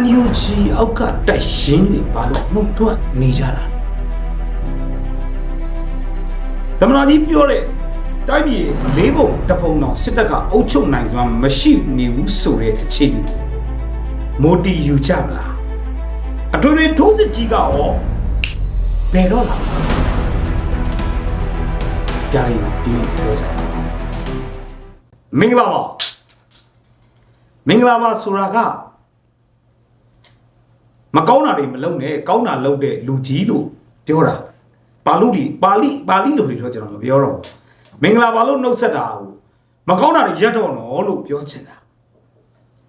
NUG အောက်ကတက်ရင်တွေဘာလို့နှုတ်ထွက်နေကြတာလဲသမနာကြီးပြောတဲ့တိုင်းပြည်လေးပုံတစ်ပုံတော့စစ်တပ်ကအုပ်ချုပ်နိုင်စွာမရှိနေဘူးဆိုတဲ့အခြေအနေမိုတီယူကြမလားအထွေထွေထိုးစစ်ကြီးကရောဘယ်တော့လာကြာရင်ဒီပြောကြရအောင်မင်္ဂလာပါမင်္ဂလာပါဆိုတာက မကောင်းတာတွေမလုပ်နဲ့ကောင်းတာလုပ်တဲ့လူကြီးလို့ပြောတာပါဠိတွေပါဠိပါဠိလိုတွေတော့ကျွန်တော်မပြောတော့ဘူးမင်္ဂလာပါလို့နှုတ်ဆက်တာကိုမကောင်းတာတွေရက်တော့နော်လို့ပြောချင်တာ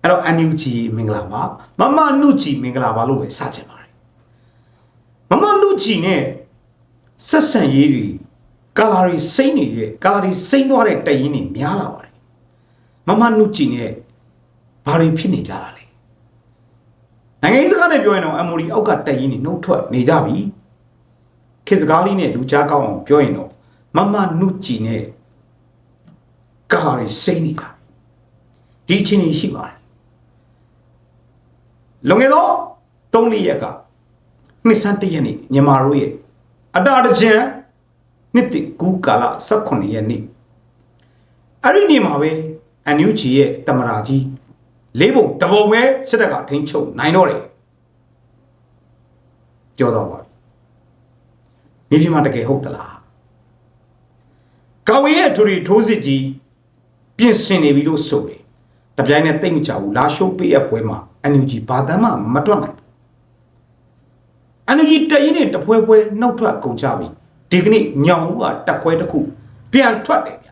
အဲ့တော့ NUG မင်္ဂလာပါမမနုကြီးမင်္ဂလာပါလို့ပဲစချင်ပါတယ်မမနုကြီးနဲ့ဆက်ဆံရေးတွေကာလာရီစိမ့်နေတဲ့ကာလာရီစိမ့်သွားတဲ့တရင်တွေများလာပါတယ်မမနုကြီးနဲ့ဘာတွေဖြစ်နေကြတာလဲ နိုင်ငံရေးစကားနဲ့ပြောရင်တော့ MOD အောက်ကတက်ရင်နေနှုတ်ထွက်နေကြပြီခေတ်စကားလေးနဲ့လူကြားကောင်းအောင်ပြောရင်တော့မမနုကြည်နဲ့ကာရီစိတ်နေတာဒီအချင်းကြီးရှိပါတယ်လွန်ခဲ့သော၃လရက်ကနှစ်ဆန်းတရက်နေ့မြန်မာတို့ရဲ့အတားတကြံနှစ်တကူကာလ18ရက်နေ့အဲ့ဒီနေ့မှာပဲ NUG ရဲ့တမရာကြီး လေးပုံတပုံပဲစစ်တပ်ကထိန်းချုပ်နိုင်တော့တယ်ပြောတော့ပါပြီမြေပြင်မှာတကယ်ဟုတ်သလားကာဝေးရဲ့ထူရီထိုးစစ်ကြီးပြင်ဆင်နေပြီလို့ဆိုတယ်တပြိုင်နက်တိတ်မကြဘူးလာရှိုးပေးရပွဲမှာ NUG ဘာတမ်းမှမတွက်နိုင်ဘူး NUG တရင်နဲ့တပွဲပွဲနှုတ်ထွက်ကုန်ကြပြီဒီကနေ့ညောင်ဦးကတက်ခွဲတစ်ခုပြန်ထွက်တယ်ဗျ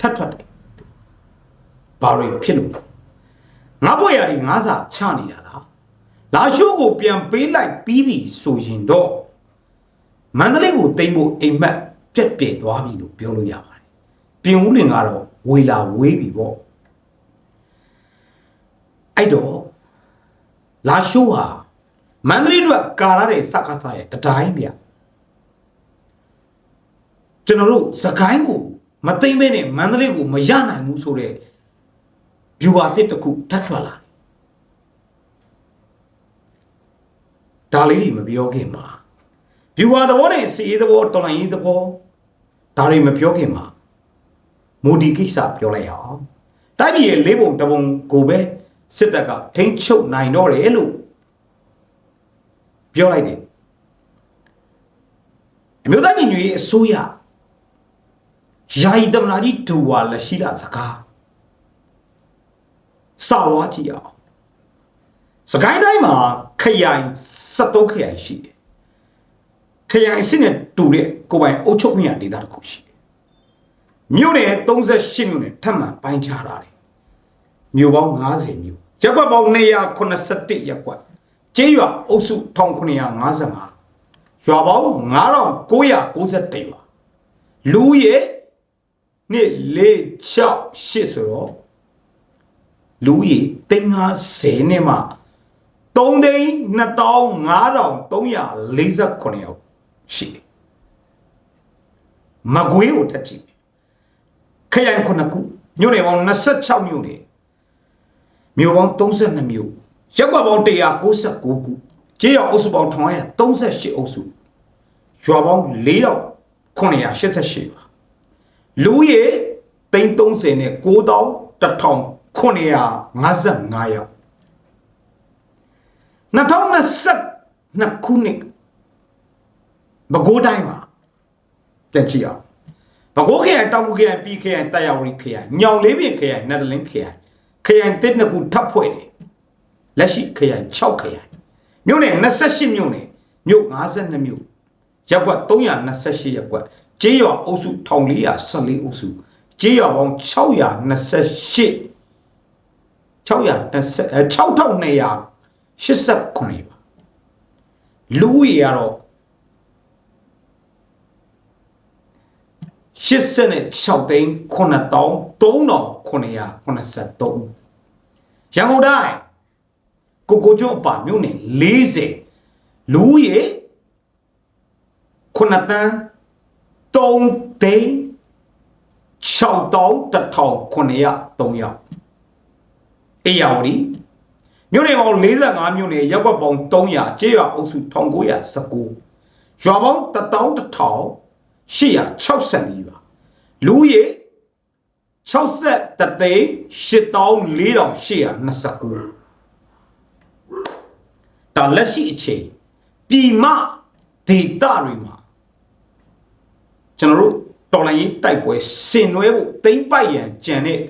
ထပ်ထွက်တယ် ဘာတွေဖြစ်လို့လဲငါဘွေရည်ငါးစာချနေတာလားလာရှိုးကိုပြန်ပေးလိုက်ပြီးပြီဆိုရင်တော့မန္တလေးကိုတိမ့်ဖို့အိမ်မက်ပြက်ပြဲသွားပြီလို့ပြောလို့ရပါတယ်ပြင်ဦးလင်ကတော့ဝေလာဝေးပြီပေါ့အဲ့တော့လာရှိုးဟာမန္တလေးတို့ကာရတဲ့စကားစားရဲ့တတိုင်းဗျကျွန်တော်တို့စကိုင်းကိုမသိမ့်မဲနဲ့မန္တလေးကိုမရနိုင်ဘူးဆိုတဲ့ ဗျူဟာတစ်တစ်ခုထပ်ထွက်လာဒါလေးတွေမပြောခင်မှာဗျူဟာသဘောနဲ့စီရေးသဘောတော်လိုင်းရေးသဘောဒါတွေမပြောခင်မှာမူဒီကိစ္စပြောလိုက်အောင်တိုက်ပြည်ရဲ့လေးပုံတစ်ပုံကိုပဲစစ်တပ်ကထိန်းချုပ်နိုင်တော့တယ်လို့ပြောလိုက်တယ်အမျိုးသားညီညွတ်ရေးအစိုးရယာယီတမနာကြီးဒူဝါလက်ရှိလာစကား စောက်ဝါကြည့်အောင်စကိုင်းတိုင်းမှာခရိုင်73ခရိုင်ရှိတယ်ခရိုင်စစ်နဲ့တူတဲ့ကိုယ်ပိုင်အုပ်ချုပ်ခွင့်ရဒေသတစ်ခုရှိတယ်မြို့နယ်38မြို့နယ်ထပ်မံပိုင်းခြားထားတယ်မြို့ပေါင်း90မြို့ရပ်ကွက်ပေါင်း281ရပ်ကွက်ကျေးရွာအုပ်စု1955ရွာပေါင်း9991ရွာလူရဲ့နှစ်4 6 8ဆိုတော့ လူကြီး350နဲ့မှ3သိန်း2549ယောက်ရှိတယ်မကွေးကိုထက်ကြည့်ခရိုင်ခုနှစ်ခုမြို့နယ်ပေါင်း26မြို့နယ်မြို့ပေါင်း32မြို့ရပ်ကွက်ပေါင်း196ခုကျေးရွာအုပ်စုပေါင်း938အုပ်စုရွာပေါင်း4988ရွာလူကြီး330နဲ့9000 1955ယောက်2022ခုနှစ်ဘကိုးတိုင်းမှာတက်ကြည့်အောင်ဘကိုးခရိုင်တောင်ကူခရိုင်ပြည်ခရိုင်တက်ရောက်ရီခရိုင်ညောင်လေးပြင်ခရိုင်နတ်တလင်းခရိုင်ခရိုင်တစ်နှစ်ခုထပ်ဖွဲ့တယ်လက်ရှိခရိုင်6ခရိုင်မြို့နယ်28မြို့နယ်မြို့52မြို့ရပ်ကွက်328ရပ်ကွက်ကျေးရွာအုပ်စု1414အုပ်စုကျေးရွာပေါင်း628 620 6289ပါလူကြီးကတော့86သိန်း9383ရန်ကုန်တိုင်းကိုကိုကျွန်းအပါမြို့နယ်40လူကြီး9တန်း3သိန်း6တောင်း1900 3ယောက် အေယာဝတီမြို့နယ်ပေါင်း45မြို့နယ်ရပ်ကွက်ပေါင်း300ကျေးရွာအုပ်စု1919ရွာပေါင်း11864ရွာလူဦးရေ63သိန်း84,829ဒါလက်ရှိအချိန်ပြည်မဒေတာတွေမှာကျွန်တော်တို့တော်လိုင်းရေးတိုက်ပွဲဆင်နွှဲဖို့တိမ့်ပိုက်ရန်ကြံတဲ့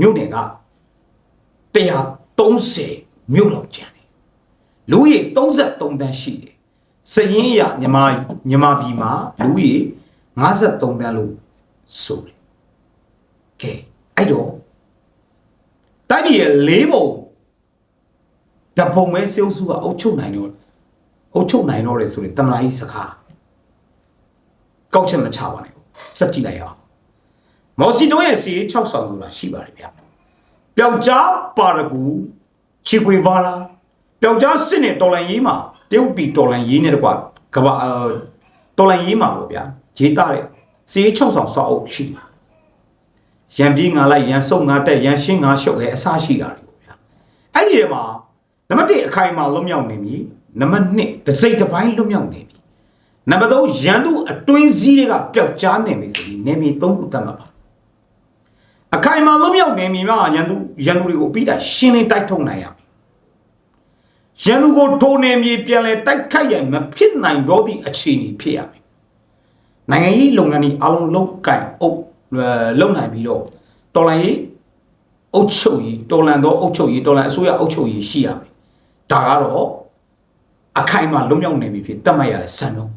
မြို့နယ်က 130မြို့လောက်ကြံတယ်လူဦးရေ33တန်းရှိတယ်စရင်ရမြမမြမပြည်မှာလူဦးရေ53တန်းလို့ဆိုတယ်ကဲအဲ့တော့တိုက်ပြည်ရဲ့လေးပုံတပုံပဲစေုပ်စုကအုပ်ချုပ်နိုင်တော့အုပ်ချုပ်နိုင်တော့တယ်ဆိုရင်တမလာကြီးစကားကောက်ချက်မချပါနဲ့စက်ကြည့်လိုက်အောင်မော်စီတိုရဲ့စီ6ဆောင်ဆိုတာရှိပါတယ်ဗျ ပျောက်ကြားပါရဂူချီကွေပါလာပျောက်ကြားစစ်နဲ့တော်လန်ရေးမှာတရုတ်ပြည်တော်လန်ရေးနဲ့တကွာကဘာတော်လန်ရေးမှာပေါ့ဗျာရေးသားတဲ့စီ6ဆောင်စောက်အုပ်ရှိတယ်ရန်ပြေးငါလိုက်ရန်ဆုပ်ငါတက်ရန်ရှင်းငါရှုပ်ရဲအစရှိတာတွေပေါ့ဗျာအဲ့ဒီထဲမှာနံပါတ်1အခိုင်အမာလွတ်မြောက်နေပြီနံပါတ်2တစိမ့်တစ်ပိုင်းလွတ်မြောက်နေပြီနံပါတ်3ရန်သူအတွင်းစည်းတွေကပျောက်ကြားနေပြီဆိုပြီးနေမြေ3ခုတတ်မှာပါ အခိုင်အမာလွတ်မြောက်နေပြီမှာရန်သူရန်သူတွေကိုပြီးတာရှင်းလင်းတိုက်ထုတ်နိုင်ရမယ်ရန်သူကိုထိုးနေမြေပြန်လဲတိုက်ခိုက်ရမဖြစ်နိုင်တော့သည့်အခြေအနေဖြစ်ရမယ်နိုင်ငံရေးလုပ်ငန်းတွေအလုံးလုံးကင်အုပ်လုံနိုင်ပြီးတော့တော်လိုင်းရေးအုပ်ချုပ်ရေးတော်လန်သောအုပ်ချုပ်ရေးတော်လန်အစိုးရအုပ်ချုပ်ရေးရှိရမယ်ဒါကတော့အခိုင်အမာလွတ်မြောက်နေပြီဖြစ်တတ်မှတ်ရတဲ့စံတော့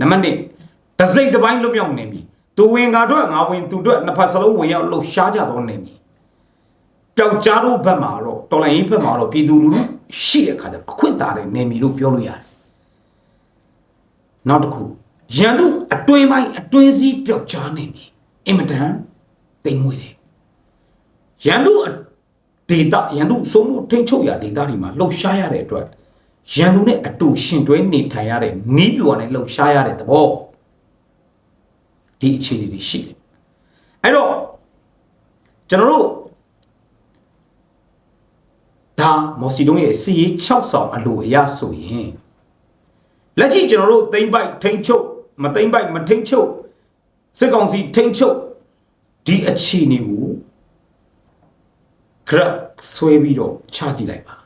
နံပါတ်1တစိမ့်တစ်ပိုင်းလွတ်မြောက်နေပြီ သူဝင်ငါတို့ငါဝင်သူတို့နှစ်ဖက်စလုံးဝင်ရောက်လှုပ်ရှားကြတော့နေပြီပျောက်ကြားတို့ဘက်မှာတော့တော်လိုင်းရေးဘက်မှာတော့ပြည်သူလူထုရှိတဲ့ခါကျအခွင့်အာဏာတွေနေပြီလို့ပြောလို့ရတယ်နောက်တစ်ခုရန်သူအတွင်းပိုင်းအတွင်းစည်းပျောက်ကြားနေပြီအင်မတန်တိမ်မွေတယ်ရန်သူဒေတာရန်သူစိုးမှုထိန်ချုပ်ရဒေတာတွေမှာလှုပ်ရှားရတဲ့အတွက်ရန်သူနဲ့အတူရှင်တွဲနေထိုင်ရတဲ့နီးပြူနဲ့လှုပ်ရှားရတဲ့သဘော ဒီအခြေအနေတွေရှိတယ်အဲ့တော့ကျွန်တော်တို့ဒါမော်စီတုံးရဲ့စီရေး6ဆောင်အလိုအရဆိုရင်လက်ရှိကျွန်တော်တို့သိမ့်ပိုက်ထိန်ချုပ်မသိမ့်ပိုက်မထိန်ချုပ်စစ်ကောင်စီထိန်ချုပ်ဒီအခြေအနေကို grab ဆွဲပြီးတော့ချကြည့်လိုက်ပါ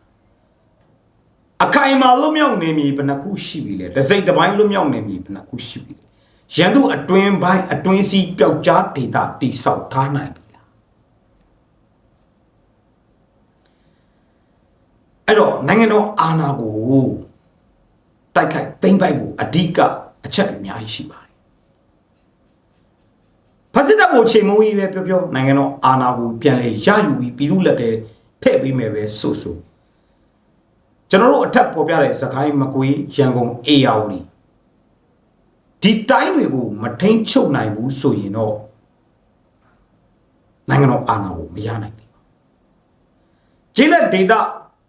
အခိုင်အမာလွတ်မြောက်နေမည်ဘယ်နှခုရှိပြီလဲတစ်စိတ်တစ်ပိုင်းလွတ်မြောက်နေမည်ဘယ်နှခုရှိပြီလဲ ရန်သူအတွင်းပိုင်းအတွင်းစီပျောက်ကြားဒေတာတိဆောက်ထားနိုင်ပြီလားအဲ့တော့နိုင်ငံတော်အာဏာကိုတိုက်ခိုက်သိမ်းပိုက်ဖို့အဓိကအချက်အများကြီးရှိပါတယ်ဖက်စစ်တပ်ကိုချိန်မုံကြီးပဲပြောပြောနိုင်ငံတော်အာဏာကိုပြန်လဲရယူပြီးပြည်သူလက်ထဲထည့်ပေးမယ်ပဲဆိုဆိုကျွန်တော်တို့အထက်ပေါ်ပြတဲ့စကိုင်းမကွေးရန်ကုန်အေယာဝတီ ဒီတိုင်းတွေကိုမထိန်ချုပ်နိုင်ဘူးဆိုရင်တော့နိုင်ငံတော်အာဏာကိုမရနိုင်ဘူး။ကျေးလက်ဒေတာ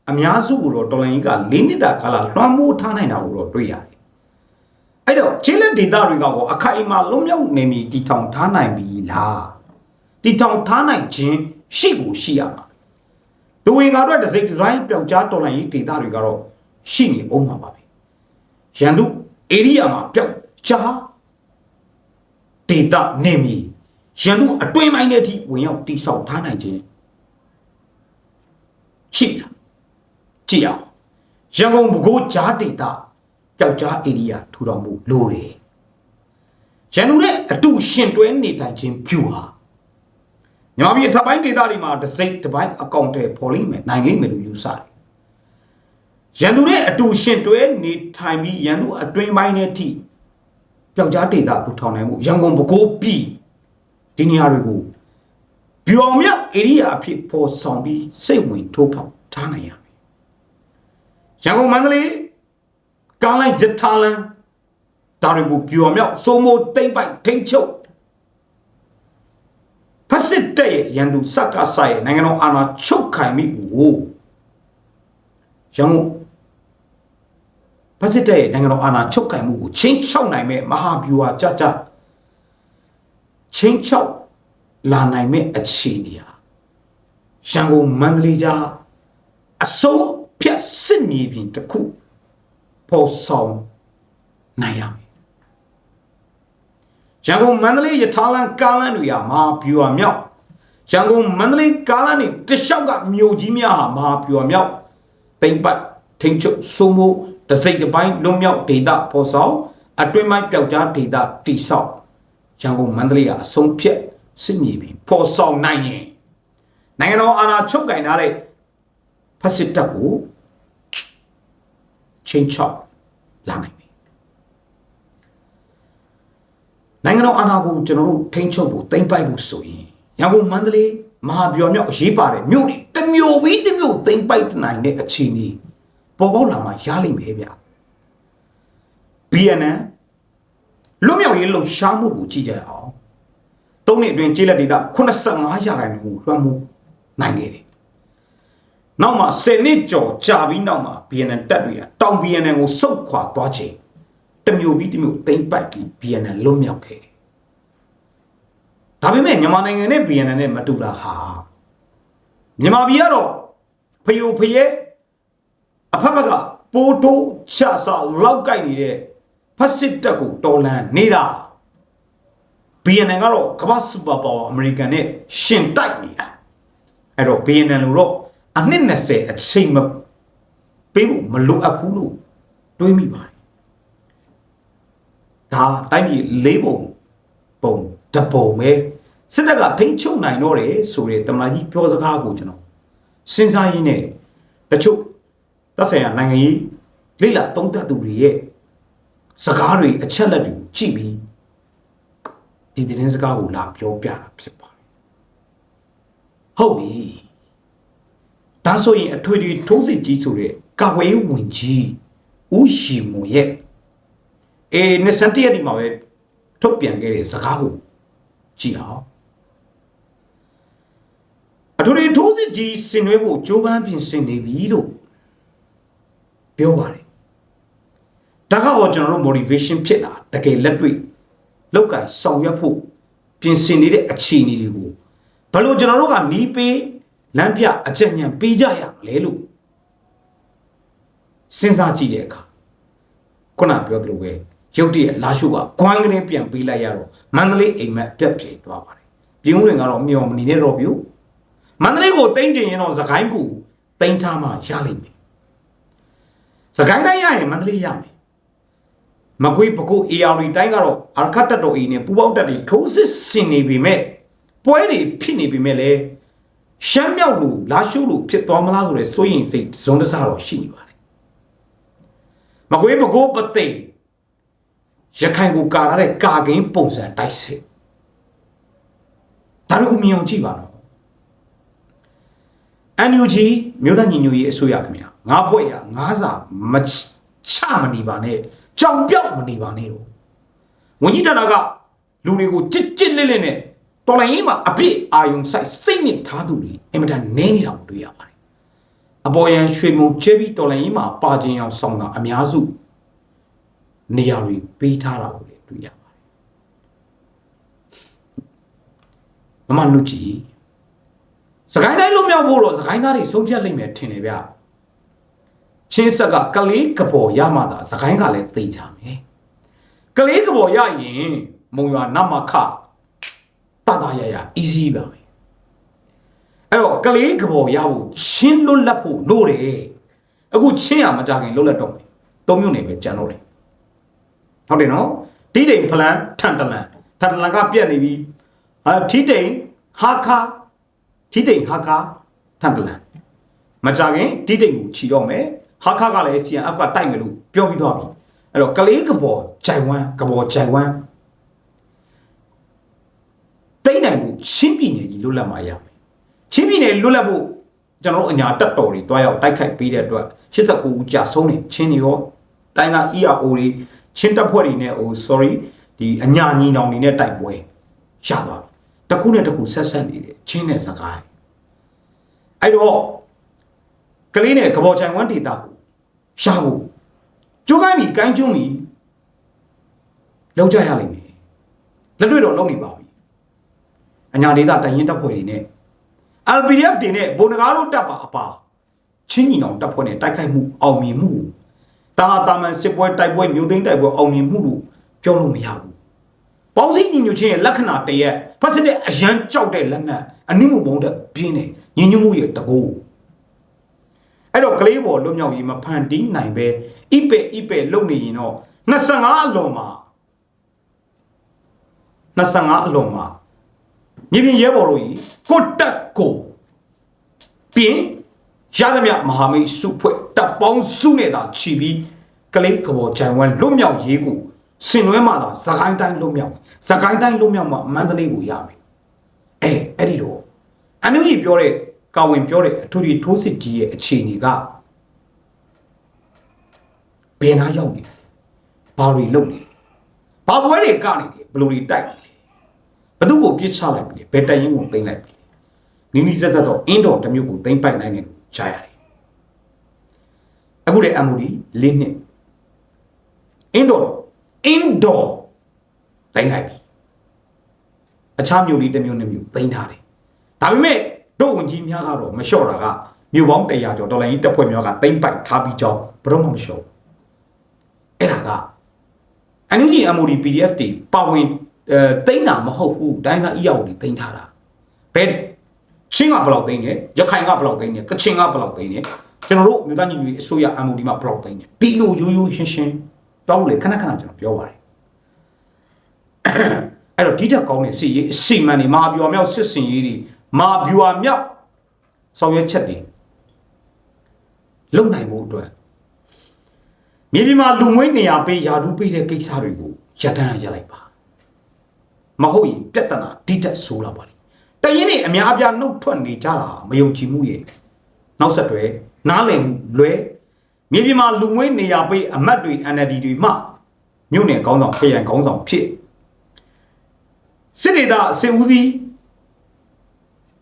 အများစုကိုတော့တော်လိုင်းကြီးက၄နှစ်တာကာလလွှမ်းမိုးထားနိုင်တာကိုတော့တွေ့ရတယ်။အဲ့တော့ကျေးလက်ဒေတာတွေကကောအခိုင်အမာလွတ်မြောက်နေပြီတီထောင်ထားနိုင်ပြီလား။တီထောင်ထားနိုင်ခြင်းရှိကိုရှိရမှာ။ဒဝင်ကတော့တစ်စိတ်ဒီဇိုင်းပျောက်ကြားတော်လိုင်းကြီးဒေတာတွေကတော့ရှိနေအောင်မှာပါပဲ။ရန်သူဧရိယာမှာပျောက် ကြားဒေတာနေမီရန်သူအတွင်းပိုင်းတဲ့အထိဝင်ရောက်တိဆောက်ထားနိုင်ခြင်းရှိလားကြည့်အောင်ရန်ကုန်ဘကိုးကြားဒေတာပျောက်ကြားဧရိယာထူထောင်မှုလိုတယ်ရန်သူနဲ့အတူရှင်တွဲနေထိုင်ခြင်းပြုဟာညီမပြည်ထပ်ပိုင်းဒေတာတွေမှာတစ်စိတ်တစ်ပိုင်းအကောင့်တွေပေါ်လိမ့်မယ်နိုင်လိမ့်မယ်လို့ယူဆတယ်ရန်သူနဲ့အတူရှင်တွဲနေထိုင်ပြီးရန်သူအတွင်းပိုင်းနဲ့ထိ ပျောက်ကြားဒေတာထူထောင်နိုင်မှုရန်ကုန်ဘကိုးပြည်ဒီနေရာတွေကိုပြောင်မြောက်ဧရိယာအဖြစ်ပေါ်ဆောင်ပြီးစိတ်ဝင်ထိုးဖောက်ထားနိုင်ရမယ်ရန်ကုန်မန္တလေးကားလိုက်ဂျက်ထားလန်ဒါတွေကိုပြောင်မြောက်စိုးမိုးတိမ့်ပိုက်ထိမ့်ချုပ်ဖက်စစ်တဲ့ရဲ့ရန်သူစက်ကဆရဲ့နိုင်ငံတော်အာဏာချုပ်ခိုင်မိကိုရန်ကုန် ဖက်စစ်တဲ့ရဲ့နိုင်ငံတော်အာဏာချုပ်ခိုင်မှုကိုချင်းချောက်နိုင်မဲ့မဟာဗျူဟာကြကြချင်းချောက်လာနိုင်မဲ့အခြေအနေဟာရန်ကုန်မန္တလေးကြားအအစိုးဖြတ်စစ်မြေပြင်တစ်ခုပေါ်ဆောင်နိုင်ရမယ်ရန်ကုန်မန္တလေးရထားလမ်းကားလမ်းတွေဟာမဟာဗျူဟာမြောက်ရန်ကုန်မန္တလေးကားလမ်းတွေတစ်လျှောက်ကမြို့ကြီးများဟာမဟာဗျူဟာမြောက်တိမ်ပတ် ထိန်ချုပ်စိုးမိုးတစိမ့်တစ်ပိုင်းလွန်မြောက်ဒေတာပေါ်ဆောင်အတွင်းပိုင်းပျောက်ကြားဒေတာတိဆောက်ရန်ကုန်မန္တလေးဟာအဆုံးဖြတ်စစ်မြေပြင်ပေါ်ဆောင်နိုင်ရင်နိုင်ငံတော်အာဏာချုပ်ကင်ထားတဲ့ဖက်စစ်တပ်ကိုချင်းချောက်လာနိုင်ပြီနိုင်ငံတော်အာဏာကိုကျွန်တော်တို့ထိန်းချုပ်ဖို့တိမ့်ပိုက်ဖို့ဆိုရင်ရန်ကုန်မန္တလေးမဟာပြောင်မြောက်အရေးပါတယ်မြို့တွေတစ်မြို့ပြီးတစ်မြို့တိမ့်ပိုက်နိုင်တဲ့အခြေအနေ ပေါ်ပေါက်လာမှရလိမ့်မယ်ဗျာ BNN လွတ်မြောက်ရေးလှုပ်ရှားမှုကိုကြည့်ကြရအောင်သုံးနှစ်အတွင်းကျေးလက်ဒေသ85ရာခိုင်နှုန်းကိုလွှမ်းမိုးနိုင်ခဲ့တယ်နောက်မှာ10နှစ်ကျော်ကြာပြီးနောက်မှာ BNN တက်တွေကတောင် BNN ကိုစုတ်ခွာသွားချိန်တစ်မျိုးပြီးတစ်မျိုးတိမ့်ပိုက်ပြီး BNN လွတ်မြောက်ခဲ့တယ်ဒါပေမဲ့မြန်မာနိုင်ငံနဲ့ BNN နဲ့မတူတာဟာမြန်မာပြည်ကတော့ဖယိုဖယဲအ ဖက်ဖက်ကပိုးတိုးချဆာလောက်ကိုက်နေတဲ့ဖက်စစ်တပ်ကိုတော်လန်နေတာ BNN ကတော့ကမ္ဘာစူပါပါဝါအမေရိကန်နဲ့ရှင်တိုက်နေတာအဲ့တော့ BNN လို့တော့အနှစ်20အချိန်မပေးဖို့မလိုအပ်ဘူးလို့တွေးမိပါတယ်ဒါတိုင်းပြည်လေးပုံပုံတပုံပဲစစ်တပ်ကထိန်းချုပ်နိုင်တော့တယ်ဆိုတဲ့တမန်ကြီးပြောစကားကိုကျွန်တော်စဉ်းစားရင်းနဲ့တချို့ သက်ဆိုင်ရာနိုင်ငံရေးလိလာသုံးသပ်သူတွေရဲ့စကားတွေအချက်လက်တွေကြည့်ပြီးဒီသတင်းစကားကိုလာပြောပြတာဖြစ်ပါတယ်ဟုတ်ပြီဒါဆိုရင်အထွေထွေထိုးစစ်ကြီးဆိုတဲ့ကာဝေးဝင်ကြီးဦးရှိမွန်ရဲ့အေး21ရက်ဒီမှာပဲထုတ်ပြန်ခဲ့တဲ့စကားကိုကြည့်အောင်အထွေထွေထိုးစစ်ကြီးဆင်နွှဲဖို့ကြိုးပမ်းပြင်ဆင်နေပြီလို့ ပြောပါတယ်ဒါကတော့ကျွန်တော်တို့ motivation ဖြစ်လာတကယ်လက်တွေ့လောက်ကင်ဆောင်ရွက်ဖို့ပြင်ဆင်နေတဲ့အခြေအနေတွေကိုဘယ်လိုကျွန်တော်တို့ကနီးပေးလမ်းပြအကြံဉာဏ်ပေးကြရမလဲလို့စဉ်းစားကြည့်တဲ့အခါခုနပြောသလိုပဲရုတ်တရက်လာရှုကဂွမ်းကနေပြန်ပေးလိုက်ရတော့မန္တလေးအိမ်မက်ပြက်ပြေသွားပါတယ်ပြင်းဦးရင်ကတော့မျောမနေနဲ့တော့ပြူမန္တလေးကိုတိမ့်တင်ရင်တော့သခိုင်းကူတိမ့်ထားမှရလိမ့်မယ် သခိုင်းတိုင်းရရင်မန္တလေးရမယ်မကွေးပကုတ် AR တိုင်းကတော့အာခတ်တက်တော်အင်းနဲ့ပူပေါက်တက်တွေထိုးစစ်ဆင်နေပြီမဲ့ပွဲတွေဖြစ်နေပြီမဲ့လေရှမ်းမြောက်လူလာရှုလို့ဖြစ်သွားမလားဆိုတဲ့စိုးရင်စိတ်ဇွန်တစားတော့ရှိနေပါတယ်မကွေးပကုတ်ပသိမ်ရခိုင်ကိုကာရတဲ့ကာကင်းပုံစံတိုက်စစ်ဒါတို့ကိုမြင်အောင်ကြည့်ပါတော့ NUG မြို့သားညီညွတ်ရေးအစိုးရခင်ဗျာ ငါးဘွဲ့ရငါးစာမချမနေပါနဲ့ကြောင်ပြောက်မနေပါနဲ့တော့ဝန်ကြီးဌာနကလူတွေကိုကြစ်ကြစ်လစ်လစ်နဲ့တော်လိုင်းရေးမှာအပြစ်အာယုံဆိုင်စိတ်နဲ့ထားသူတွေအင်မတန်နည်းနေတာကိုတွေ့ရပါတယ်အပေါ်ယံရွှေမုံကျဲပြီးတော်လိုင်းရေးမှာပါခြင်းအောင်ဆောင်တာအများစုနေရာတွေပေးထားတာကိုလည်းတွေ့ရပါတယ်မမနုကြည်စကိုင်းတိုင်းလွတ်မြောက်ဖို့တော့စကိုင်းသားတွေဆုံးဖြတ်လိမ့်မယ်ထင်တယ်ဗျ ချင်းဆက်ကကလေးကပေါ်ရမှသာစကိုင်းကလည်းသိကြမယ်ကလေးကပေါ်ရရင်မုံရွာနမခတတရရ easy ပါပဲအဲ့တော့ကလေးကပေါ်ရဖို့ချင်းလွတ်လပ်ဖို့လို့တယ်အခုချင်းရမကြခင်လွတ်လပ်တော့မယ်သုံးမျိုးနေပဲကြံတော့တယ်ဟုတ်တယ်နော်တီးတိမ်ဖလန်ထန်တလန်ထန်တလန်ကပြက်နေပြီဟာတီးတိမ်ဟာခါတီးတိမ်ဟာခါထန်တလန်မကြခင်တီးတိမ်ကိုခြီတော့မယ် ဟာခါကလည်း CNF ကတိုက်မယ်လို့ပြောပြီးသွားပြီအဲ့တော့ကလေးကပေါ်ဂျိုင်ဝမ်ကပေါ်ဂျိုင်ဝမ်တိတ်နိုင်မှုချင်းပြည်နယ်ကြီးလွတ်လပ်မှရမယ်ချင်းပြည်နယ်လွတ်လပ်ဖို့ကျွန်တော်တို့အညာတက်တော်တွေတွားရောက်တိုက်ခိုက်ပေးတဲ့အတွက်89ဦးကြာဆုံးနေချင်းတွေရောတိုင်းက ERO တွေချင်းတပ်ဖွဲ့တွေနဲ့ဟို sorry ဒီအညာညီနောင်တွေနဲ့တိုက်ပွဲရသွားပြီတစ်ခုနဲ့တစ်ခုဆက်ဆက်နေတယ်ချင်းနဲ့စကိုင်းအဲ့တော့ ကလေးနဲ့ကဘော်ချိုင်ဝမ်ဒေတာကိုရှာဖို့ကျိုးကိုင်းပြီကိုင်းကျွန်းပြီလောက်ကြရလိမ့်မယ်လက်တွေ့တော့လုံးနေပါပြီအညာဒေတာတရင်တပ်ဖွဲ့တွေနဲ့ LPDF တွေနဲ့ဘုံနဂါတို့တပ်ပါအပါချင်းညီနောင်တပ်ဖွဲ့နဲ့တိုက်ခိုက်မှုအောင်မြင်မှုတာတာမန်စစ်ပွဲတိုက်ပွဲမျိုးသိန်းတိုက်ပွဲအောင်မြင်မှုလို့ပြောလို့မရဘူးပေါင်းစည်းညီညွတ်ခြင်းရဲ့လက္ခဏာတရက်ဖက်စစ်တဲ့အရန်ကြောက်တဲ့လက်နက်အနည်းမှုဘုံတဲ့ပြင်းတယ်ညီညွတ်မှုရဲ့တကူ အဲ့တော့ကလေးပေါ်လွတ်မြောက်ရေးမဖန်တီးနိုင်ပဲဣပေဣပေလုံနေရင်တော့25အလွန်မှာ25အလွန်မှာမြေပြင်ရဲဘော်တို့ကြီးကိုတက်ကိုပြင်းရသမျှမဟာမိတ်စုဖွဲ့တပ်ပေါင်းစုနဲ့သာချီပြီးကလေးကဘောဂျန်ဝမ်လွတ်မြောက်ရေးကိုဆင်နွှဲမှသာသခိုင်းတိုင်းလွတ်မြောက်သခိုင်းတိုင်းလွတ်မြောက်မှမန္တလေးကိုရမယ်အဲအဲ့ဒီတော့အနုကြီးပြောတဲ့ ကာဝင်ပြောတဲ့အထူးဒီထိုးစစ်ကြီးရဲ့အခြေအနေကဘယ်နာရောက်နေလဲဘာတွေလုပ်နေလဲဘာပွဲတွေကနေတယ်ဘယ်လိုတွေတိုက်နေလဲဘသူ့ကိုပြစ်ချလိုက်ပြီလဲဘယ်တိုင်ရင်ကိုသိမ့်လိုက်ပြီလဲနီနီဆက်ဆက်တော့အင်းတော်တစ်မျိုးကိုသိမ့်ပိုက်နိုင်တယ်ကြားရတယ်အခုလေ MOD ၄နှစ်အင်းတော်အင်းတော်တိုင်းလိုက်ပြီအခြားမျိုးလေးတစ်မျိုးနှစ်မျိုးသိမ့်ထားတယ်ဒါပေမဲ့ တို့ဝင်ကြီးများကတော့မလျှော့တာကမြို့ပေါင်း100ကျော်ဒေါ်လာကြီးတက်ဖွဲ့များကသိမ့်ပိုက်ထားပြီးကြောင်းဘယ်တော့မှမလျှော့ဘူးအဲ့ဒါကအန်ယူဂျီ MOD PDF တွေပါဝင်အဲသိမ့်တာမဟုတ်ဘူးတိုင်းသားအီယောက်တွေသိမ့်ထားတာဘယ်ချင်းကဘယ်လောက်သိမ့်တယ်ရခိုင်ကဘယ်လောက်သိမ့်တယ်ကချင်ကဘယ်လောက်သိမ့်တယ်ကျွန်တော်တို့မြို့သားညီညွတ်ရေးအစိုးရ MOD မှာဘယ်လောက်သိမ့်တယ်ဒီလိုရိုးရိုးရှင်းရှင်းပြောလို့လေခဏခဏကျွန်တော်ပြောပါတယ်အဲ့တော့ဒီတက်ကောင်းတဲ့စီရေးအစီမံတွေမာပြွာမြောက်စစ်စင်ရေးတွေ မာပြွာမြောက်ဆောင်ရွက်ချက်တွေလုံနိုင်ဖို့အတွက်မြေပြင်မှာလူမွေးနေရာပေးယာဒူးပေးတဲ့ကိစ္စတွေကိုရပ်တန်းရလိုက်ပါမဟုတ်ရင်ပြဿနာဒီတက်ဆိုးလာပါလိမ့်တရင်နေအများအပြားနှုတ်ထွက်နေကြတာမယုံကြည်မှုရဲ့နောက်ဆက်တွဲနားလည်မှုလွဲမြေပြင်မှာလူမွေးနေရာပေးအမတ်တွေ NLD တွေမှမြို့နယ်ကောင်းဆောင်ခရိုင်ကောင်းဆောင်ဖြစ်စစ်ဒေသစစ်ဦးစီး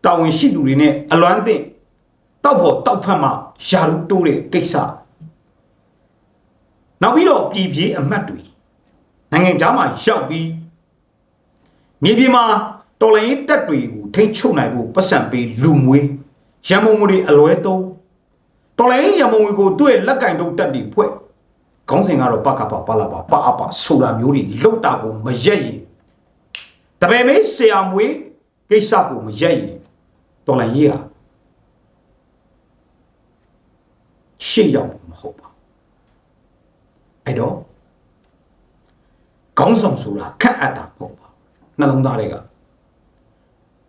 တာဝန်ရှိသူတွေနဲ့အလွမ်းသင့်တောက်ဖို့တောက်ဖက်မှယာရုတိုးတဲ့ကိစ္စနောက်ပြီးတော့ပြည်ပြေးအမတ်တွေနိုင်ငံခြားမှာရောက်ပြီးမြေပြင်မှာတော်လိုင်းတက်တွေကိုထိမ့်ချုပ်နိုင်ဖို့ပတ်စံပေးလူမွေးရန်မုံငွေတွေအလွဲသုံးတော်လိုင်းရန်မုံငွေကိုသူ့ရဲ့လက်ကင်တုတ်တက်တွေဖွဲ့ခေါင်းစဉ်ကတော့ပကပပလာပါပအပဆိုတာမျိုးတွေလောက်တာကိုမရက်ရင်တပည့်မေးဆရာမွေးကိစ္စကိုမရက်ရင် တော်လိုင်းရေးဟာရှေ့ရောက်မဟုတ်ပါအဲ့တော့ခေါင်းဆောင်ဆိုတာခက်အပ်တာမဟုတ်ပါနှလုံးသားတွေက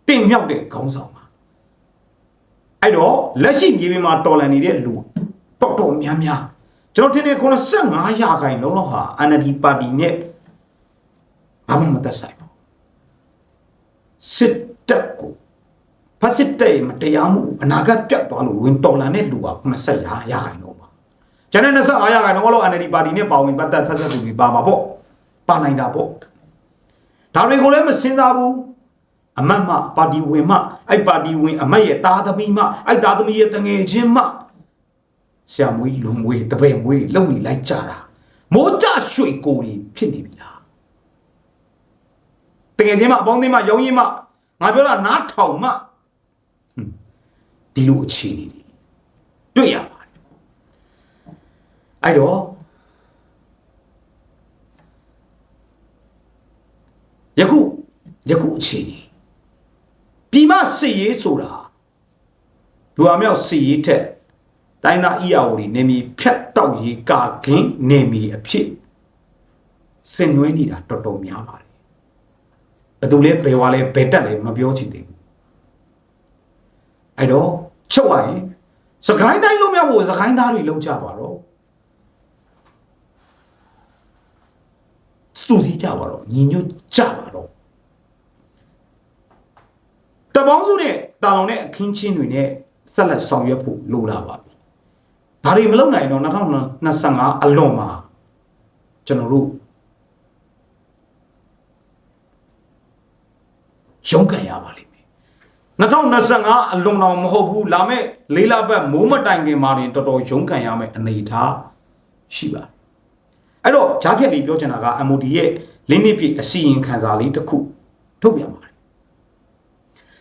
တင်မြောက်တဲ့ခေါင်းဆောင်ပါအဲ့တော့လက်ရှိမြေပြင်မှာတော်လန်နေတဲ့လူတော်တော်များများကျွန်တော်ထင်တယ်95ရာခိုင်နှုန်းလောက်ဟာ NLD ပါတီနဲ့ဘာမှမသက်ဆိုင်ဘူးစစ်တပ်ကိုဖက် စစ်တပ်ရဲ့မတရားမှုအနာဂတ်ပြတ်သွားလို့ဝင်တော်လန်တဲ့လူက90ရာရာခိုင်နှုန်းပါကျန်တဲ့25ရာခိုင်နှုန်းလောက် NLD ပါတီနဲ့ပါဝင်ပတ်သက်ဆက်ဆက်သူတွေပါမှာပေါ့ပါနိုင်တာပေါ့ဒါတွေကိုလည်းမစင်စားဘူးအမတ်မှပါတီဝင်မှအဲ့ပါတီဝင်အမတ်ရဲ့သားသမီးမှအဲ့သားသမီးရဲ့တငယ်ချင်းမှဆရာမွေးလူမွေးတပည့်မွေးလုံနေလိုက်ကြတာမိုးကြရွှေကိုတွေဖြစ်နေပြီလားတကယ်ချင်းမှအပေါင်းအသင်းမှရောင်းရင်မှငါပြောတာနားထောင်မှဟွန်း ဒီလိုအခြေအနေတွေတွေ့ရပါတယ်အဲ့တော့ယခုယခုအခြေအနေပြည်မစစ်ရေးဆိုတာလူအမြောက်စစ်ရေးထက်တိုင်းသားအီယာဝတီနေမီဖြတ်တောက်ရေးကာခင်းနေမီအဖြစ်ဆင်နွှဲနေတာတော်တော်များပါတယ်ဘယ်သူလဲဘယ်ဝါလဲဘယ်တက်လဲမပြောချင်သေးဘူးအဲ့တော့ ချုပ်ရရင်စကိုင်းတိုင်းလုံးမြောက်ဖို့စကိုင်းသားတွေလုံးကြပါတော့စူစီကြပါတော့ညီညွတ်ကြပါတော့တပေါင်းစုနဲ့တာလောင်နဲ့အခင်းချင်းတွေနဲ့ဆက်လက်ဆောင်ရွက်ဖို့လိုလာပါပြီဒါတွေမလုပ်နိုင်တော့2025အလွန်မှာကျွန်တော်တို့ရုန်းကန်ရပါလိမ့်မယ် 2025အလွန်တော့မဟုတ်ဘူးလာမဲ့လေးလပတ်မိုးမတိုင်ခင်မှာတင်တော်တော်ရုန်းကန်ရမယ်အနေထားရှိပါအဲ့တော့ဂျားဖြက်လေးပြောချင်တာက MOD ရဲ့လင်းနစ်ပြည့်အစီရင်ခံစာလေးတစ်ခုထုတ်ပြန်ပါတယ်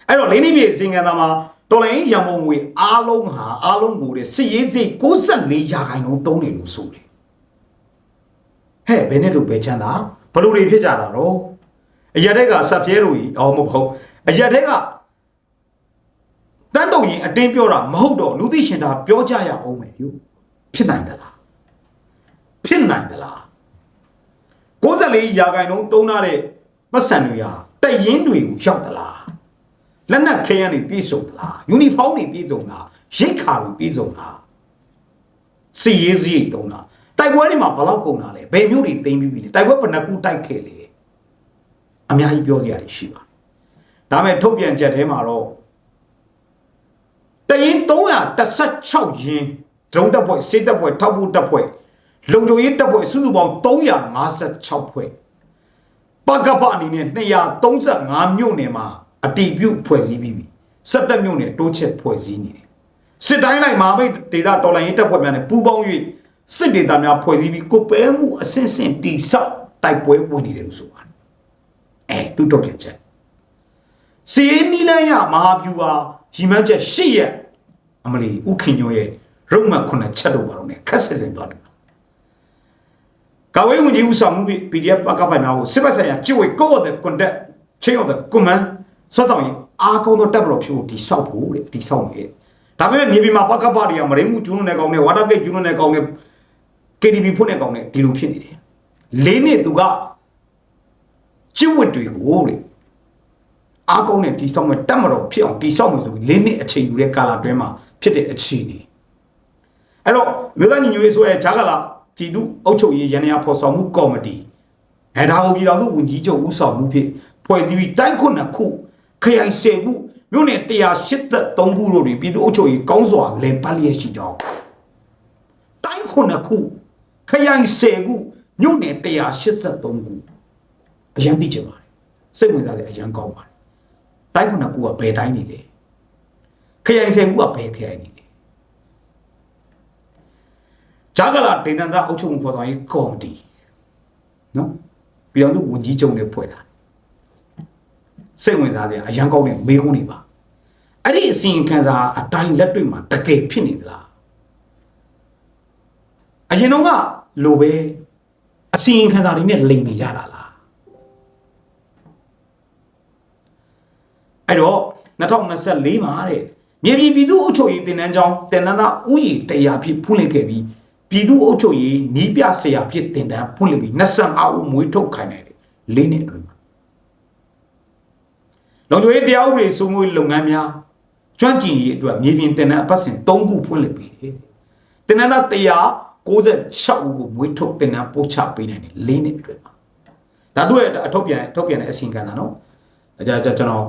အဲ့တော့လင်းနစ်ပြည့်အစီရင်ခံစာမှာတော်လိုင်းရံမုံငွေအားလုံးဟာအားလုံးကိုတဲ့စစ်ရေးစိတ်64ရာခိုင်နှုန်းသုံးတယ်လို့ဆိုတယ်ဟဲ့ဘယ်နဲ့လို့ပဲချမ်းသာဘလို့တွေဖြစ်ကြတာတော့အရက်တဲ့ကဆက်ပြဲလို့ကြီးအော်မဟုတ်ဘူးအရက်တဲ့က တန်းတုံရင်အတင်းပြောတာမဟုတ်တော့လူသိရှင်တာပြောကြရအောင်မယ်ယူဖြစ်နိုင်သလားဖြစ်နိုင်သလား64ရာခိုင်နှုန်းသုံးထားတဲ့ပတ်စံတွေဟာတက်ရင်တွေကိုရောက်သလားလက်နက်ခဲယမ်းတွေပြည့်စုံသလားယူနီဖောင်းတွေပြည့်စုံလားရိတ်ခါတွေပြည့်စုံလားစီရေးစည်းတုံးလားတိုက်ပွဲတွေမှာဘယ်လောက်ကုန်တာလဲဘယ်မျိုးတွေသိမ်းပြီးပြီလဲတိုက်ပွဲဘယ်နှခုတိုက်ခဲ့လဲအများကြီးပြောစရာတွေရှိပါတယ်ဒါမဲ့ထုတ်ပြန်ချက်ထဲမှာတော့ တရင်316ရင်းဒရုန်းတပ်ဖွဲ့စစ်တပ်ဖွဲ့ထောက်ပို့တပ်ဖွဲ့လုံခြုံရေးတပ်ဖွဲ့စုစုပေါင်း356ဖွဲ့ပကပအနေနဲ့235မြို့နယ်မှာအတီးပြုတ်ဖွဲ့စည်းပြီးပြီ17မြို့နယ်တိုးချက်ဖွဲ့စည်းနေတယ်စစ်တိုင်းလိုက်မာမိတ်ဒေတာတော်လိုင်းရေးတပ်ဖွဲ့များနဲ့ပူးပေါင်း၍စစ်ဒေတာများဖွဲ့စည်းပြီးကိုပဲမှုအဆင့်ဆင့်တိဆောက်တိုက်ပွဲဝင်နေတယ်လို့ဆိုပါတယ်အဲသူတို့ပြချက်စီးနီလန်ရမဟာဗျူဟာ ရီမန်းချက်၈ရက်အမလီဥခင်ညိုရဲ့ရုပ်မှတ်ခုနှစ်ချက်လို့ပါတော့ ਨੇ ခက်ဆစ်စင်သွားတယ်ကာဝေးဝင်ကြီးဦးဆောင်မှု PDF ပကပိုင်များကိုစစ်ဘက်ဆိုင်ရာကြိုဝေကိုတဲ့ contact chain of the command စောဆောင်ရင်အားကောင်းသောတပ်မတော်ဖြစ်ဖို့ဒီဆောက်ဖို့တဲ့ဒီဆောက်နေတယ်ဒါပေမဲ့မြေပြင်မှာပကပတွေကမရိမှုကျူးလွန်တဲ့ကောင်နဲ့ဝါဒကိတ်ကျူးလွန်တဲ့ကောင်နဲ့ KDB ဖွင့်တဲ့ကောင်နဲ့ဒီလိုဖြစ်နေတယ်လေးနှစ်သူကကျင့်ဝတ်တွေကိုတဲ့ အားကောင်းတဲ့ဒီဆောက်မဲ့တပ်မတော်ဖြစ်အောင်ဒီဆောက်မယ်ဆိုပြီးလေးနှစ်အချိန်ယူတဲ့ကာလအတွင်းမှာဖြစ်တဲ့အခြေအနေအဲ့တော့မြို့သားညီညွတ်ရေးဆိုရဲဂျာကလာပြည်သူအုပ်ချုပ်ရေးရန်ရာဖော်ဆောင်မှုကော်မတီအဲဒါကိုပြည်တော်သူဝန်ကြီးချုပ်ဦးဆောင်မှုဖြစ်ဖွဲ့စည်းပြီးတိုင်းခုနှစ်ခုခရိုင်၁၀ခုမြို့နယ်183ခုတို့တွင်ပြည်သူအုပ်ချုပ်ရေးကောင်းစွာလည်ပတ်လျက်ရှိကြောင်းတိုင်းခုနှစ်ခုခရိုင်၁၀ခုမြို့နယ်183ခုအရန်သိချင်ပါတယ်စိတ်ဝင်စားတဲ့အရန်ကောင်းပါတယ် တိုင်းခုနှစ်ခုကဘယ်တိုင်းနေလဲခရိုင်၁၀ခုကဘယ်ခရိုင်နေလဲဂျာဂလာဒေသန္တအုပ်ချုပ်မှုဖော်ဆောင်ရေးကော်မတီနော်ပြည်တော်သူဝန်ကြီးချုပ်နဲ့ဖွဲ့တာစိတ်ဝင်စားတဲ့အရန်ကောင်းတဲ့မေးခွန်းတွေပါအဲ့ဒီအစီရင်ခံစာအတိုင်းလက်တွေ့မှာတကယ်ဖြစ်နေသလားအရင်တော့ကလိုပဲအစီရင်ခံစာတွေနဲ့လိန်နေကြတာလား အဲ့တော့2024မှာတဲ့မြေပြည်ပြည်သူ့အုပ်ချုပ်ရေးတင်နန်းကျောင်းတင်နန်းသားဥယျာဉ်တရားဖြစ်ဖွင့်လှစ်ခဲ့ပြီးပြည်သူ့အုပ်ချုပ်ရေးနီးပြဆရာဖြစ်တင်တန်းဖွင့်လှစ်ပြီး25ဦးမွေးထုတ်ခိုင်းတယ်လေးနှစ်အတွင်းမှာလုံခြုံရေးတရားဥပဒေစိုးမိုးရေးလုပ်ငန်းများကျွမ်းကျင်ရေးအတွက်မြေပြင်တင်နန်းအပတ်စဉ်3ခုဖွင့်လှစ်ပြီးတယ်တင်နန်းသား196ဦးကိုမွေးထုတ်တင်နန်းပို့ချပေးနိုင်တယ်လေးနှစ်အတွင်းမှာဒါတို့ရဲ့အထုတ်ပြန်ထုတ်ပြန်တဲ့အစီအကံတာနော်ဒါကြကျွန်တော်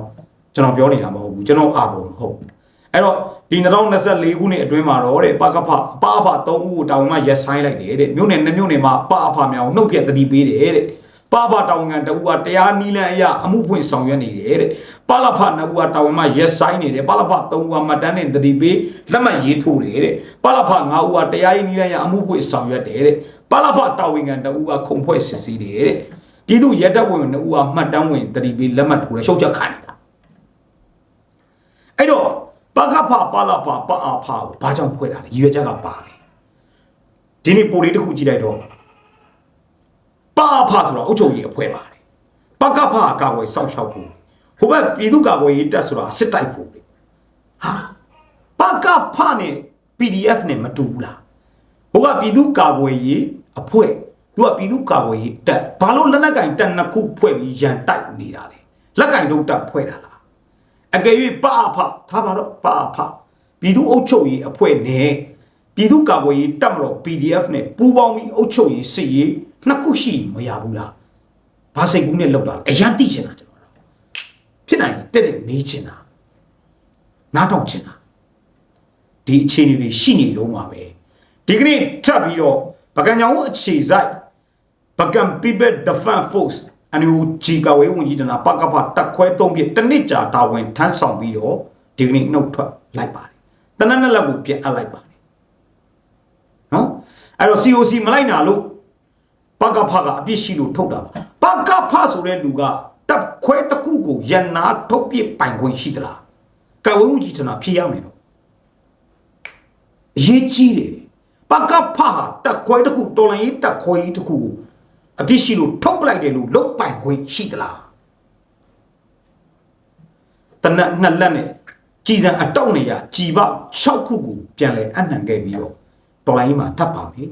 ကျွန်တော်ပြောနေတာမဟုတ်ဘူးကျွန်တော်အားဖို့မဟုတ်ဘူးအဲ့တော့ဒီ2024ခုနှစ်အတွင်းမှာတော့တဲ့ပကဖအပအဖ3ဦးကိုတာဝန်မှရက်ဆိုင်လိုက်တယ်တဲ့မြို့နယ်နှစ်မြို့နယ်မှာပအဖများကိုနှုတ်ပြတတိပေးတယ်တဲ့ပပတောင်ငံတအူကတရားနီးလန်းအရာအမှုဖွင့်ဆောင်ရွက်နေတယ်တဲ့ပလဖနှစ်ဦးကတာဝန်မှရက်ဆိုင်နေတယ်ပလဖ3ဦးကမှတ်တမ်းနဲ့တတိပေးလက်မှတ်ရေးထိုးတယ်တဲ့ပလဖ5ဦးကတရားရေးနီးလန်းအရာအမှုဖွင့်ဆောင်ရွက်တယ်တဲ့ပလဖတာဝန်ငံတအူကခုံဖွဲ့စစ်ဆေးတယ်တဲ့ပြည်သူရဲတပ်ဝင်နှစ်ဦးကမှတ်တမ်းဝင်တတိပေးလက်မှတ်ထိုးတယ်ရှုပ်ချက်ခံနေတာ အဲ့တော့ပကဖပလဖပအဖကိုဘာကြောင့်ဖွဲ့တာလဲရည်ရွယ်ချက်ကပါလေဒီနေ့ပိုလေးတစ်ခုကြည့်လိုက်တော့ပအဖဆိုတော့အုပ်ချုပ်ရေးအဖွဲ့ပါတယ်ပကဖအကာဝယ်စောင့်ရှောက်ဖို့ဟိုဘက်ပြည်သူ့ကာကွယ်ရေးတပ်ဆိုတာစစ်တိုက်ဖို့လေဟာပကဖနဲ့ PDF နဲ့မတူဘူးလားဟိုကပြည်သူ့ကာကွယ်ရေးအဖွဲ့သူကပြည်သူ့ကာကွယ်ရေးတပ်ဘာလို့လက်နက်ကင်တပ်နှစ်ခုဖွဲ့ပြီးရန်တိုက်နေတာလဲလက်ကင်တို့တပ်ဖွဲ့တာလား အကယ်၍ပအဖထားပါတော့ပအဖပြည်သူ့အုပ်ချုပ်ရေးအဖွဲ့နဲ့ပြည်သူ့ကာကွယ်ရေးတပ်မတော် PDF နဲ့ပူးပေါင်းပြီးအုပ်ချုပ်ရေးစစ်ရေးနှစ်ခုရှိမရဘူးလားဘာစိတ်ကူးနဲ့လောက်တာလဲအရန်တိချင်တာကျွန်တော်တို့ဖြစ်နိုင်တက်တက်မေးချင်တာနားထောင်ချင်တာဒီအခြေအနေတွေရှိနေတော့မှာပဲဒီကနေ့ထပ်ပြီးတော့ပကံကြောင်အခြေဆိုင်ပကံ People Defense Force အန်ယူဂျီကဝေးဝန်ကြီးတနာပကပတက်ခွဲသုံးပြတစ်နှစ်ကြာတာဝန်ထမ်းဆောင်ပြီးတော့ဒီကနေ့နှုတ်ထွက်လိုက်ပါတယ်တနက်နေ့လက်ကိုပြန်အပ်လိုက်ပါတယ်နော်အဲ့တော့ COC မလိုက်နာလို့ပကဖကအပြစ်ရှိလို့ထုတ်တာပါပကဖဆိုတဲ့လူကတပ်ခွဲတစ်ခုကိုရန်နာထုတ်ပြပိုင်ခွင့်ရှိသလားကာဝေးမှုကြီးဌာနဖြေရမယ်တော့အရေးကြီးတယ်ပကဖဟာတက်ခွဲတစ်ခုတော်လိုင်းရေးတက်ခွဲရေးတစ်ခုကို အပြစ်ရှိလို့ထုတ်ပလိုက်တယ်လို့လုတ်ပိုင်ခွင့်ရှိသလားတနက်နှစ်လက်နဲ့ကြည်စံအတောက်နေရကြည်ပေါ6ခုကိုပြန်လဲအနှံခဲ့ပြီးတော့တော်လိုင်းရေးမှာထပ်ပါမယ်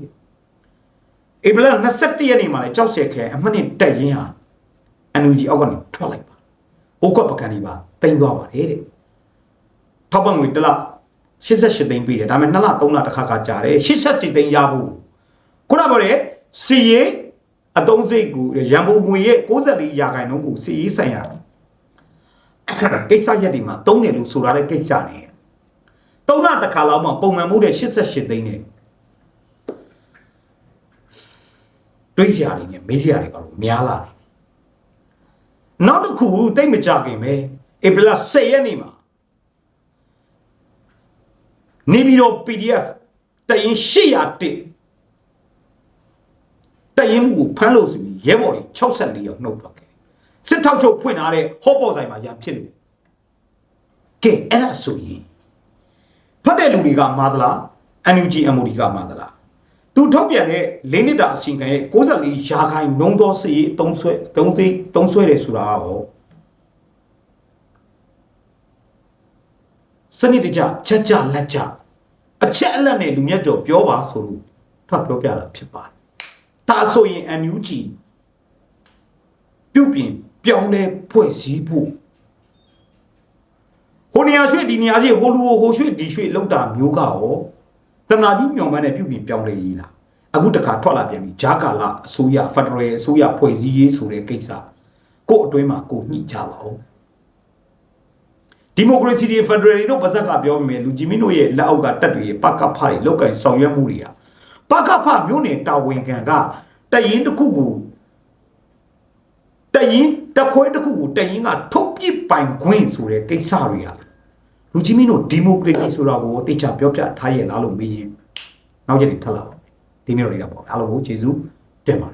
ဧပြီလ21ရက်နေ့မှာလဲကြောက်စဲခဲအမှတ်နဲ့တက်ရင်ဟာအန်ယူဂျီအောက်ကနေထွက်လိုက်ပါအိုးကွက်ပကံဒီပါတင်သွားပါတယ်တဲ့ထောက်ပံ့ငွေတစ်လ88သိန်းပေးတယ်ဒါပေမဲ့2လ3လတစ်ခါခါကြာတယ်88သိန်းရဖို့ခုနပြောတဲ့စီရေး အတုံးစိတ်ကိုရန်ပုံငွေရဲ့64ရာခိုင်နှုန်းကိုစီရေးဆိုင်ရာကိစ္စရက်ဒီမှာတုံးတယ်လို့ဆိုရတဲ့ကိစ္စနေ3လတစ်ခါလောက်မှပုံမှန်မှုတဲ့88သိန်းနဲ့တွေးစရာတွေနဲ့မေးစရာတွေကတော့များလာတယ်နောက်တစ်ခုတိတ်မကြခင်ပဲဧပြီလ10ရက်နေ့မှာနေပြည်တော် PDF တရင်801 တရင်မှုကိုဖမ်းလို့ဆိုပြီးရဲဘော်တွေ64ရောက်နှုတ်ထွက်ခဲ့စစ်ထောက်ချုပ်ဖွင့်ထားတဲ့ဟော့ပေါ်ဆိုင်မှာရံဖြစ်လို့ကဲအဲ့ဒါဆိုရင်ဖတ်တဲ့လူတွေကမာသလား NUG MOD ကမာသလားသူထုတ်ပြန်တဲ့၄နှစ်တာအစီအခံရဲ့64ရာခိုင်နှုန်းသောစည်ရေးအုံဆွဲ3သိန်း3ဆွဲတယ်ဆိုတာကတော့စနစ်တကျချက်ကြလက်ကြအချက်အလက်နဲ့လူမြတ်တော်ပြောပါဆိုလို့ထွက်ပြောပြတာဖြစ်ပါတယ် ဒါဆိုရင် NUG ပြုတ်ပြင်ပြောင်းလဲဖွဲ့စည်းဖို့ဟိုနေရာရွှေ့ဒီနေရာကြီးဟိုလူဟိုရွှေ့ဒီရွှေ့လောက်တာမျိုးကရောတမနာကြီးမြောင်ပန်းနဲ့ပြုတ်ပြင်ပြောင်းလဲရေးလားအခုတခါထွက်လာပြန်ပြီဂျာကာလာအစိုးရဖက်ဒရယ်အစိုးရဖွဲ့စည်းရေးဆိုတဲ့ကိစ္စကို့အတွင်းမှာကိုညှိကြပါဦးဒီမိုကရေစီတွေဖက်ဒရယ်တွေတို့ပါဇက်ကပြောမိမယ်လူကြီးမင်းတို့ရဲ့လက်အောက်ကတက်တွေရဲ့ပကဖတွေလောက်ကင်ဆောင်ရွက်မှုတွေဟာ ပကဖမျိုးနေတာဝန်ခံကတရင်တစ်ခုကိုတရင်တခွဲတစ်ခုကိုတရင်ကထုတ်ပြစ်ပိုင်ခွင့်ဆိုတဲ့ကိစ္စတွေဟာလူကြီးမင်းတို့ဒီမိုကရေစီဆိုတာကိုတိကျပြောပြထားရဲ့လားလို့မေးရင်နောက်ရက်တွေထပ်လာပါမယ်ဒီနေ့တော့ဒီကပေါ့အားလုံးကိုကျေးဇူးတင်ပါတယ်